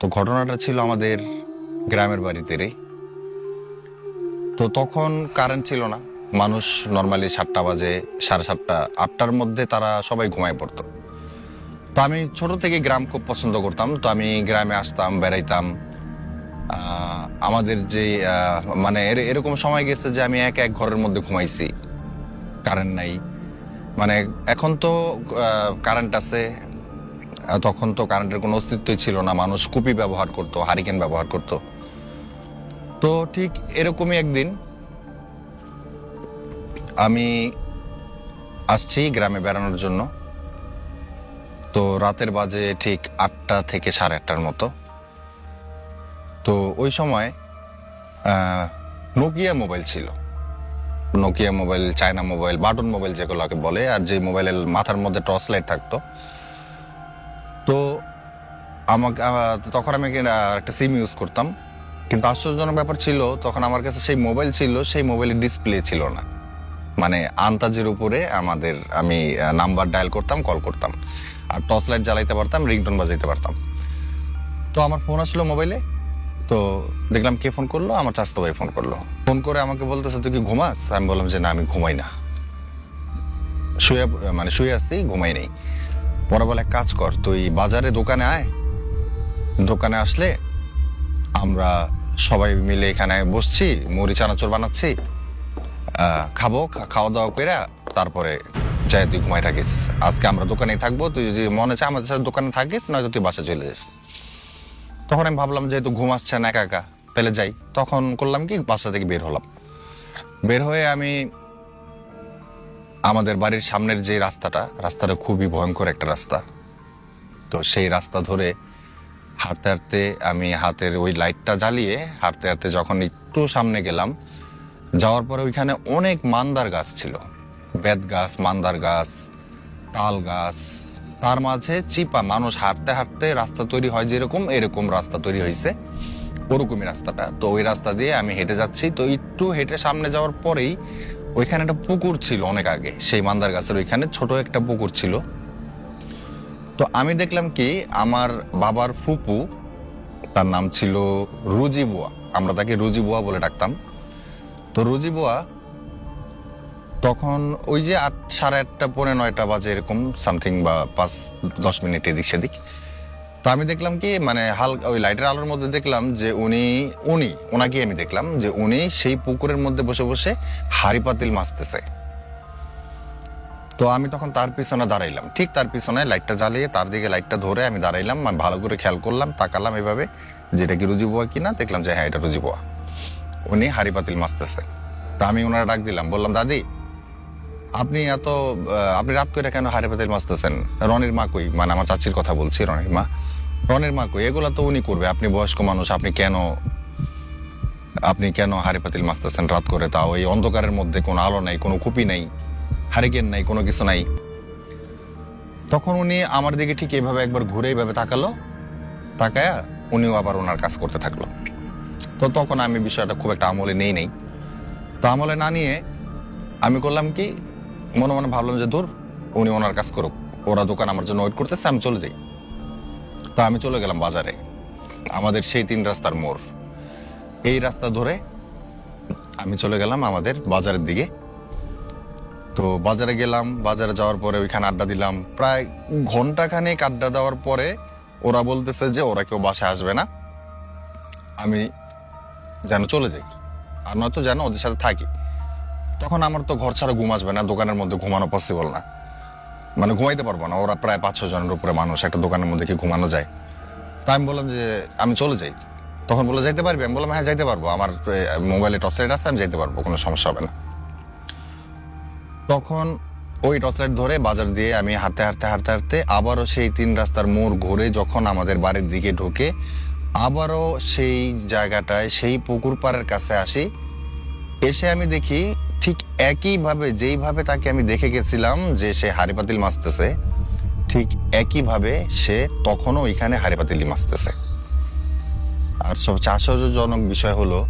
তো ঘটনাটা ছিল আমাদের গ্রামের বাড়িতেই তো তখন কারেন্ট ছিল না। মানুষ নর্মালি সাতটা বাজে, সাড়ে সাতটা, আটটার মধ্যে তারা সবাই ঘুমায় পড়তো। তো আমি ছোট থেকে গ্রাম খুব পছন্দ করতাম। তো আমি গ্রামে আসতাম, বেড়াইতাম। আমাদের যে মানে এর- এরকম সময় গেছে যে আমি এক এক ঘরের মধ্যে ঘুমাইছি। কারেন্ট নাই। মানে এখন তো কারেন্ট আছে। তখন তো কারেন্টের কোনো অস্তিত্বই ছিল না। মানুষ কুপি ব্যবহার করতো হারিকেন ব্যবহার করতো। তো ঠিক এরকমই একদিন আমি আসছি গ্রামে বেড়ানোর জন্য। তো রাতের বাজে ঠিক আটটা থেকে সাড়ে আটটার মতো। তো ওই সময় নোকিয়া মোবাইল ছিল। Nokia mobile China mobile button mobile যেগুলোকে বলে, আর যে মোবাইলের মাথার মধ্যে টর্চ লাইট থাকতো তো আমাকে তখন আমি একটা সিম ইউজ করতাম। কিন্তু আশ্চর্যজনক ব্যাপার ছিল, তখন আমার কাছে সেই মোবাইল ছিল, সেই মোবাইলের ডিসপ্লে ছিল না। মানে আন্তাজের উপরে আমাদের, আমি নাম্বার ডায়াল করতাম কল করতাম। আর টর্চ লাইট জ্বালাইতে পারতাম রিংটোন বাজাইতে পারতাম। তো আমার ফোন আসলো মোবাইলে তো দেখলাম কে ফোন করল? আমার চাস্তো ভাই ফোন করল। ফোন করে আমাকে বলতেছে, তুই কি ঘুমাস? আমি বললাম যে, না, আমি ঘুমাই না। শুয়ে মানে শুয়ে আসছি ঘুমাই নেই। পরে বলে কাজ কর, তুই বাজারে দোকানে আয়। দোকানে আসলে আমরা সবাই মিলে এখানে বসছি, মুড়ি, চানাচুর বানাচ্ছি খাব খাওয়া দাওয়া করে তারপরে যাই, তুই ঘুমাই থাকিস। আজকে আমরা দোকানেই থাকব, তুই যদি মনে চায় আমাদের সাথে দোকানে থাকিস, নয়তো তুই বাসা চলে যাস। তখন আমি ভাবলাম, যেহেতু ঘুম আসছে না একা একা, তাহলে যাই। তখন করলাম কি, বাসা থেকে বের হলাম। বের হয়ে আমি আমাদের বাড়ির সামনের যে রাস্তাটা রাস্তাটা খুবই ভয়ঙ্কর একটা রাস্তা। তো সেই রাস্তা ধরে হাঁটতে হাঁটতে আমি হাতের ওই লাইটটা জ্বালিয়ে হাঁটতে হাঁটতে যখন একটু সামনে গেলাম, যাওয়ার পরে ওইখানে অনেক মান্দার গাছ ছিল। বেত গাছ, মান্দার গাছ, তাল গাছ, তার মাঝে চিপা। মানুষ হাঁটতে হাঁটতে রাস্তা তৈরি হয় যেরকম, এরকম রাস্তা তৈরি হয়েছে। ওরকমই রাস্তাটা। তো ওই রাস্তা দিয়ে আমি হেঁটে যাচ্ছি। তো একটু হেঁটে সামনে যাওয়ার পরেই ওইখানে একটা পুকুর ছিল অনেক আগে, সেই মান্দার গাছের ওইখানে ছোট একটা পুকুর ছিল। তো আমি দেখলাম কি, আমার বাবার ফুপু, তার নাম ছিল রুজি বুয়া, আমরা তাকে রুজি বুয়া বলে ডাকতাম। তো রুজি বুয়া তখন ওই যে আট, সাড়ে আটটা, পৌনে নয়টা বাজে এরকম সামথিং বা পাঁচ, দশ মিনিট এদিক সেদিক তো আমি দেখলাম কি মানে হালকা ওই লাইটের আলোর মধ্যে দেখলাম যে উনি উনি ওনাকে আমি দেখলাম যে উনি সেই পুকুরের মধ্যে বসে বসে হাড়ি পাতিল মাছতেছে। তো আমি তখন তার পিছনে দাঁড়াইলাম। ঠিক তার পিছনে লাইটটা জ্বালিয়ে তার দিকে লাইটটা ধরে আমি দাঁড়াইলাম, আমি ভালো করে খেয়াল করলাম, তাকালাম এভাবে যে এটা কি রুজি বুয়া কিনা, দেখলাম যে হ্যাঁ এটা রুজি বুয়া। উনি হাড়ি পাতিল মাছতেছে। তা আমি ওনারা ডাক দিলাম, বললাম, দাদি আপনি এত আপনি রাত করে কেন হারে পাতিল মাছতেছেন রনির মা কই? মানে আমার চাচির কথা বলছি, রনির মা। রনির মা কই? এগুলা তো উনি করবে। আপনি বয়স্ক মানুষ, আপনি কেন আপনি কেন হারে পাতিল মাছতেছেন রাত করে? তা ওই অন্ধকারের মধ্যে কোনো আলো নাই, কোনো কুপি নাই, হারিকেন নাই, কোনো কিছু নাই। তখন উনি আমার দিকে ঠিক এভাবে একবার ঘুরে এইভাবে তাকালো, তাকায়া উনিও আবার ওনার কাজ করতে থাকল। তো তখন আমি বিষয়টা খুব একটা আমলে নেই নেই। তো আমলে না নিয়ে আমি করলাম কি মনে মনে ভাবলাম যে দূর উনি ওনার কাজ করুক। ওরা দোকান আমার জন্য ওয়েট করতেছে, আমি চলে যাই। তা আমি চলে গেলাম বাজারে। আমাদের সেই তিন রাস্তার মোড়। এই রাস্তা ধরে আমি চলে গেলাম আমাদের বাজারের দিকে। তো বাজারে গেলাম, বাজারে যাওয়ার পরে ওইখানে আড্ডা দিলাম। প্রায় ঘণ্টা খানেক আড্ডা দেওয়ার পরে ওরা বলতেছে যে, ওরা কেউ বাসায় আসবে না। আমি যেন চলে যাই। আর নয়তো যেন ওদের সাথে থাকি। তখন আমার তো ঘর ছাড়া ঘুম আসবে না, দোকানের মধ্যে ঘুমানো পসিবল না। মানে ঘুমাইতে পারব না, ওরা প্রায় পাঁচ জনের উপরে মানুষ, একটা দোকানের মধ্যে কি ঘুমানো যায়? তা আমি বললাম যে, আমি চলে যাই। তখন বলে যাইতে পারবি? আমি বললাম হ্যাঁ যাইতে পারব। আমার মোবাইলে টর্চ লাইট আছে, আমি যাইতে পারব, কোনো সমস্যা হবে না। তখন ওই টর্চ লাইট ধরে বাজার দিয়ে আমি হাঁটতে হাঁটতে হাঁটতে হাঁটতে আবারও সেই তিন রাস্তার মোড় ঘুরে যখন আমাদের বাড়ির দিকে ঢুকে আবারও সেই জায়গাটায়, সেই পুকুর পাড়ের কাছে আসি। এসে আমি দেখি ঠিক একইভাবে, যেইভাবে তাকে আমি দেখে গেছিলাম যে সে হাড়ি পাতিল মাছতেছে, ঠিক একইভাবে সে তখনও ওইখানে হাড়ি পাতিলি মাছতেছে। আর সবচেয়ে আশ্চর্যজনক বিষয় হলো,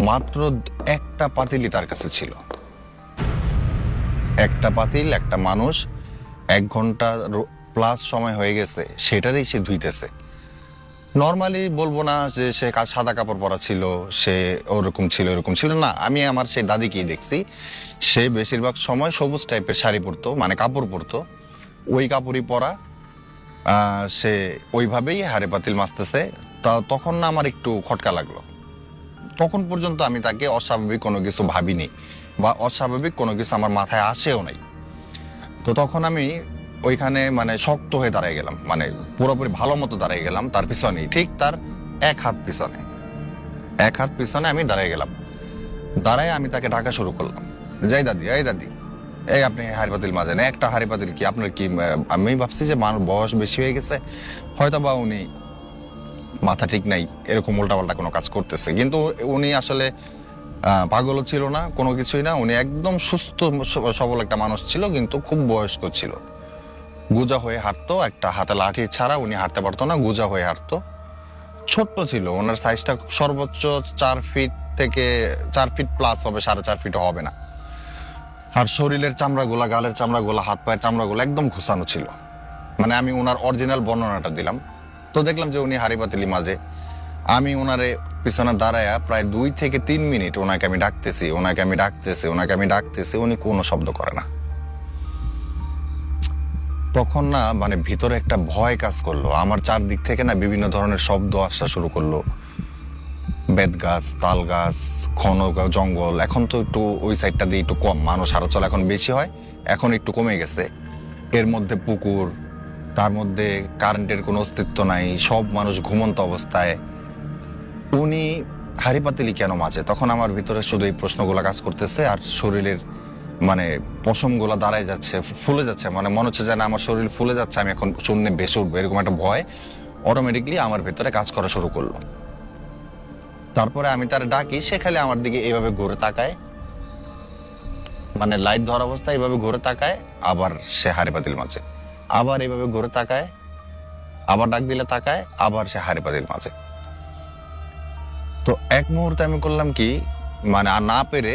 মাত্র একটা পাতিলি তার কাছে ছিল। একটা পাতিল, একটা মানুষ, এক ঘণ্টা প্লাস সময় হয়ে গেছে, সেটারই সে ধুইতেছে। নর্মালি বলব না যে সে সাদা কাপড় পরা ছিল, সে ওরকম ছিল, এরকম ছিল না। আমি আমার সেই দাদিকেই দেখছি। সে বেশিরভাগ সময় সবুজ টাইপের শাড়ি পরতো মানে কাপড় পরতো। ওই কাপড়ই পরা। সে ওইভাবেই হাড়ে পাতিল মাসতেছে তা তখন না আমার একটু খটকা লাগল। তখন পর্যন্ত আমি তাকে অস্বাভাবিক কোনো কিছু ভাবিনি বা অস্বাভাবিক কোনো কিছু আমার মাথায় আসেও নাই। তো তখন আমি ওইখানে মানে শক্ত হয়ে দাঁড়ায় গেলাম। মানে পুরোপুরি ভালো মতো দাঁড়ায় গেলাম, তার পিছনেই, ঠিক তার এক হাত পিছনে। এক হাত পিছনে আমি দাঁড়ায় গেলাম। দাঁড়ায় আমি তাকে ডাকা শুরু করলাম। যাই দাদি এই দাদি। এই আপনি হাড়ি পাতিল মাজেন একটা হাড়ি পাতিল কি আপনার কি আমি ভাবছি যে মানুষ বয়স বেশি হয়ে গেছে, হয়তো বা উনি মাথা ঠিক নাই, এরকম উল্টাপাল্টা কোনো কাজ করতেছে। কিন্তু উনি আসলে পাগলও ছিল না, কোনো কিছুই না, উনি একদম সুস্থ সবল একটা মানুষ ছিল, কিন্তু খুব বয়স্ক ছিল। গুজা হয়ে হাঁটতো, একটা হাতে লাঠি ছাড়া উনি হাঁটতে পারতো না, গুজা হয়ে হাঁটতো। ছোট্ট ছিল, ওনার সাইজটা সর্বোচ্চ চার ফিট থেকে চার ফিট প্লাস হবে, সাড়ে চার ফিট হবে না। আর শরীরের চামড়াগুলা, গালের চামড়াগুলা, হাত পায়ের চামড়াগুলো একদম ঘুষানো ছিল। মানে আমি ওনার অরিজিনাল বর্ণনাটা দিলাম। তো দেখলাম যে উনি হাড়ি পাতিলি মাঝে। আমি ওনারে পিছনে দাঁড়ায়া প্রায় দুই থেকে তিন মিনিট ওনাকে আমি ডাকতেছি, ওনাকে আমি ডাকতেছি, ওনাকে আমি ডাকতেছি, উনি কোনো শব্দ করে না। তখন না মানে ভিতরে একটা ভয় কাজ করল। আমার চারদিক থেকে না বিভিন্ন ধরনের শব্দ আসা শুরু করল। বেত গাছ, তাল গাছ, ঘন জঙ্গল। এখন তো একটু ওই সাইডটা দিয়ে একটু কম। মানুষ আরও হারাচল এখন বেশি হয়, এখন একটু কমে গেছে। এর মধ্যে পুকুর, তার মধ্যে কারেন্টের কোনো অস্তিত্ব নাই, সব মানুষ ঘুমন্ত অবস্থায়। উনি হাড়ি পাতিলি কেন মাঝে? তখন আমার ভিতরে শুধু এই প্রশ্নগুলো কাজ করতেছে আর শরীরের মানে পশমগুলো দাঁড়ায় যাচ্ছে ফুলে যাচ্ছে মানে মনে হচ্ছে যেন আমার শরীর ফুলে যাচ্ছে, আমি এখন শূন্যে বেসে উঠবো, এরকম একটা ভয় অটোমেটিকলি আমার ভেতরে কাজ করা শুরু করল। তারপরে আমি তার ডাকি, সে খালি আমার দিকে এইভাবে ঘুরে তাকায়। মানে লাইট ধরা অবস্থায় এইভাবে ঘুরে তাকায়, আবার সে হাড়ি পাতিল মাঝে আবার এইভাবে ঘুরে তাকায়, আবার ডাক দিলে তাকায়, আবার সে হাড়ি পাতিল মাঝে তো এক মুহূর্তে আমি করলাম কি মানে আর না পেরে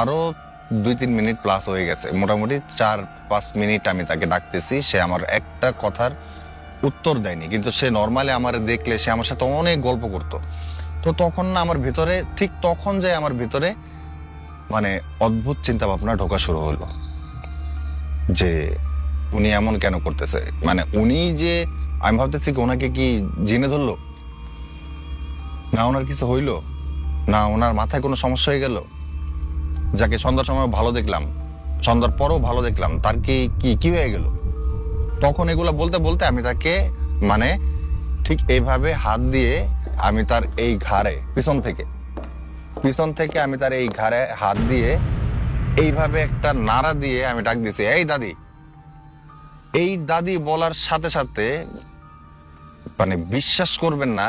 আরও দুই তিন মিনিট প্লাস হয়ে গেছে। মোটামুটি চার পাঁচ মিনিট আমি তাকে ডাকতেছি, সে আমার একটা কথার উত্তর দেয়নি। কিন্তু সে নর্মালি আমার দেখলে সে আমার সাথে অনেক গল্প করতো। তো তখন না আমার ভিতরে, ঠিক তখন যে আমার ভিতরে মানে অদ্ভুত চিন্তা ভাবনা ঢোকা শুরু হলো। যে উনি এমন কেন করতেছে? মানে উনি যে, আমি ভাবতেছি কি ওনাকে কি জিনে ধরলো? না ওনার কিছু হইল? না ওনার মাথায় কোনো সমস্যা হয়ে গেল? যাকে সন্ধ্যার সময় ভালো দেখলাম, সন্ধ্যার পরও ভালো দেখলাম, তার কি কি কি হয়ে গেল? তখন এগুলো বলতে বলতে আমি তাকে মানে ঠিক এইভাবে হাত দিয়ে আমি তার এই ঘাড়ে, পিছন থেকে পিছন থেকে আমি তার এই ঘাড়ে হাত দিয়ে এইভাবে একটা নাড়া দিয়ে আমি ডাক দিছি, এই দাদি। এই দাদি বলার সাথে সাথে মানে বিশ্বাস করবেন না,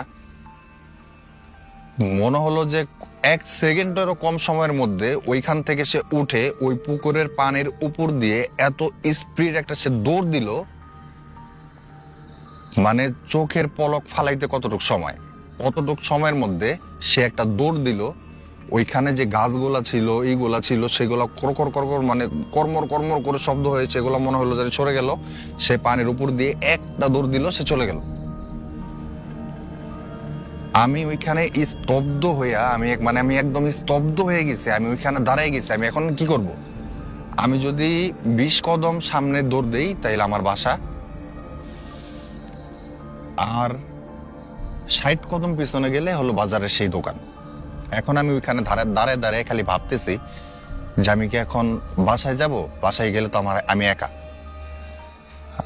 মনে হলো যে এক সেকেন্ডেরও কম সময়ের মধ্যে ওইখান থেকে সে উঠে ওই পুকুরের পানির উপর দিয়ে এত স্পিড একটা সে দৌড় দিল মানে চোখের পলক ফালাইতে কতটুক সময়? কতটুক সময়ের মধ্যে সে একটা দৌড় দিল, ওইখানে যে গাছগুলা ছিল, এইগুলা ছিল, সেগুলা করকর করকর মানে কর্মর কর্মর করে শব্দ হয়েছে, এগুলো মনে হলো যেন সরে গেল। সে পানির উপর দিয়ে একটা দৌড় দিল, সে চলে গেল। আমি ওইখানে স্তব্ধ হইয়া, আমি মানে আমি একদম স্তব্ধ হয়ে গেছি, আমি ওইখানে দাঁড়ায় গেছি, আমি এখন কি করব? আমি যদি বিশ কদম সামনে দৌড় দেই, তাইলে আমার বাসা। আর ষাট কদম পিছনে গেলে হলো বাজারের সেই দোকান। এখন আমি ওইখানে ধারে দাঁড়ায় দাঁড়ায় খালি ভাবতেছি যে আমি কি এখন বাসায় যাব? বাসায় গেলে তো আমার আমি একা।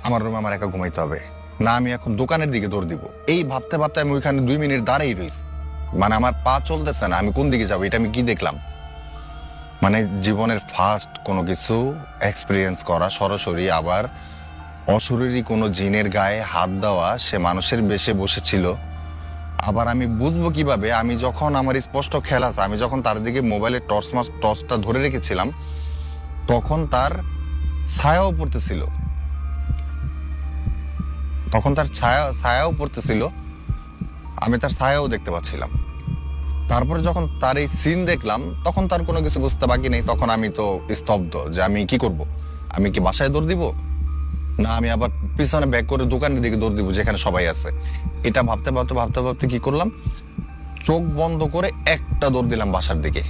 আমার রুমে আমার একা ঘুমাইতে হবে। না আমি এখন দোকানের দিকে দৌড় দিব। এই ভাবতে ভাবতে আমি ওইখানে দুই মিনিট দাঁড়াই রয়েছি। মানে আমার পা চলতেছে না, আমি কোন দিকে যাব এটা আমি কি দেখলাম? মানে জীবনের ফার্স্ট কোনো কিছু এক্সপিরিয়েন্স করা, সরাসরি আবার অশরীরী কোনো জিনের গায়ে হাত দেওয়া, সে মানুষের বেশে বসেছিল। আবার আমি বুঝব কীভাবে, আমি যখন আমার স্পষ্ট খেয়াল আছে, আমি যখন তার দিকে মোবাইলের টর্চ মাস টর্চটা ধরে রেখেছিলাম, তখন তার ছায়াও পড়তেছিল। তখন তার ছায়া, ছায়াও পড়তেছিল। আমি তার ছায়াও দেখতে পাচ্ছিলাম। তারপরে যখন তার এই সিন দেখলাম, তখন তার কোনো কিছু বুঝতে বাকি নেই। তখন আমি তো স্তব্ধ যে আমি কি করব? আমি কি বাসায় দৌড় দিব? না, আমি আবার পিছনে ব্যাক করে দোকানের দিকে দৌড় দিব, যেখানে সবাই আছে। এটা ভাবতে ভাবতে ভাবতে ভাবতে কি করলাম? চোখ বন্ধ করে একটা দৌড় দিলাম বাসার দিকে।